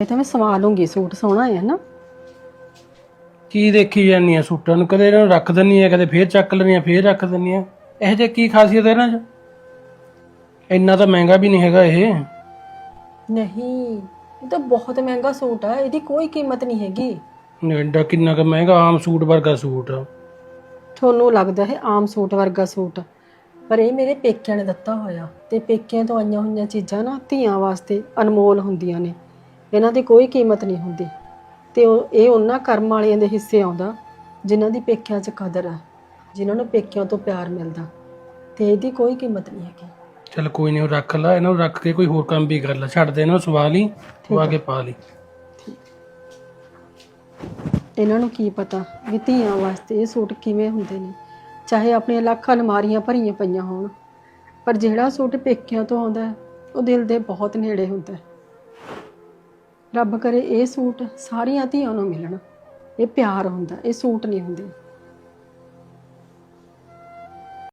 ਇਹ ਤਾਂ ਮੈਂ ਸਵਾ ਲੂੰਗੀ ਸੂਟ ਸੋਹਣਾ ਹੈ ਨਾ। ਕੀ ਦੇਖੀ ਜਾਂਦੀ ਆ ਸੂਟਾਂ ਨੂੰ? ਕਦੇ ਇਹਨਾਂ ਨੂੰ ਰੱਖ ਦਿੰਨੀ ਆ ਕਦੇ ਫੇਰ ਚੱਕ ਲੈਂਦੀ ਆ ਫੇਰ ਰੱਖ ਦਿੰਨੀ ਆ। ਇਹ ਜੇ ਕੀ ਖਾਸੀਅਤ ਹੈ ਇਹਨਾਂ 'ਚ? ਇੰਨਾ ਤਾਂ ਮਹਿੰਗਾ ਵੀ ਨਹੀਂ ਹੈਗਾ ਇਹ। ਨਹੀਂ ਇਹ ਤਾਂ ਬਹੁਤ ਮਹਿੰਗਾ ਸੂਟ ਆ ਇਹਦੀ ਕੋਈ ਕੀਮਤ ਨਹੀਂ ਹੈਗੀ। ਐਡਾ ਕਿੰਨਾ ਕੁ ਮਹਿੰਗਾ ਆਮ ਸੂਟ ਵਰਗਾ ਸੂਟ ਆ। ਤੁਹਾਨੂੰ ਲੱਗਦਾ ਹੈ ਆਮ ਸੂਟ ਵਰਗਾ ਸੂਟ? ਪਰ ਇਹ ਮੇਰੇ ਪੇਕਿਆਂ ਨੇ ਦਿੱਤਾ ਹੋਇਆ ਤੇ ਪੇਕਿਆਂ ਤੋਂ ਆਈਆਂ ਹੋਈਆਂ ਚੀਜ਼ਾਂ ਨਾ ਧੀਆਂ ਵਾਸਤੇ ਅਨਮੋਲ ਹੁੰਦੀਆਂ ਨੇ। ਇਹਨਾਂ ਦੀ ਕੋਈ ਕੀਮਤ ਨਹੀਂ ਹੁੰਦੀ। ਤੇ ਉਹ ਇਹ ਉਹਨਾਂ ਕਰਮ ਵਾਲਿਆਂ ਦੇ ਹਿੱਸੇ ਆਉਂਦਾ ਜਿਨ੍ਹਾਂ ਦੀ ਪੇਕਿਆਂ 'ਚ ਕਦਰ ਆ ਜਿਨ੍ਹਾਂ ਨੂੰ ਪੇਕਿਆਂ ਤੋਂ ਪਿਆਰ ਮਿਲਦਾ। ਤੇ ਇਹਦੀ ਕੋਈ ਕੀਮਤ ਨਹੀਂ ਹੈਗੀ। ਚਲ ਕੋਈ ਨਹੀਂ ਉਹ ਰੱਖ ਲੈ ਇਹਨਾਂ ਨੂੰ ਰੱਖ ਕੇ ਕੋਈ ਹੋਰ ਕੰਮ ਵੀ ਕਰ ਲੈ। ਛੱਡ ਦੇ ਇਹਨਾਂ ਨੂੰ ਸਵਾ ਲਈ ਕੇ ਪਾ ਲਈ। ਇਹਨਾਂ ਨੂੰ ਕੀ ਪਤਾ ਵੀ ਧੀਆਂ ਵਾਸਤੇ ਇਹ ਸੂਟ ਕਿਵੇਂ ਹੁੰਦੇ ਨੇ। ਚਾਹੇ ਆਪਣੀਆਂ ਲੱਖ ਅਲਮਾਰੀਆਂ ਭਰੀਆਂ ਪਈਆਂ ਹੋਣ ਪਰ ਜਿਹੜਾ ਸੂਟ ਪੇਕਿਆਂ ਤੋਂ ਆਉਂਦਾ ਹੈ, ਉਹ ਦਿਲ ਦੇ ਬਹੁਤ ਨੇੜੇ ਹੁੰਦਾ। ਹੈ। ਰੱਬ ਕਰੇ ਇਹ ਸੂਟ ਸਾਰੀਆਂ ਧੀਆਂ ਨੂੰ ਮਿਲਣ। ਇਹ ਪਿਆਰ ਹੁੰਦਾ, ਇਹ ਸੂਟ ਨਹੀਂ ਹੁੰਦੇ।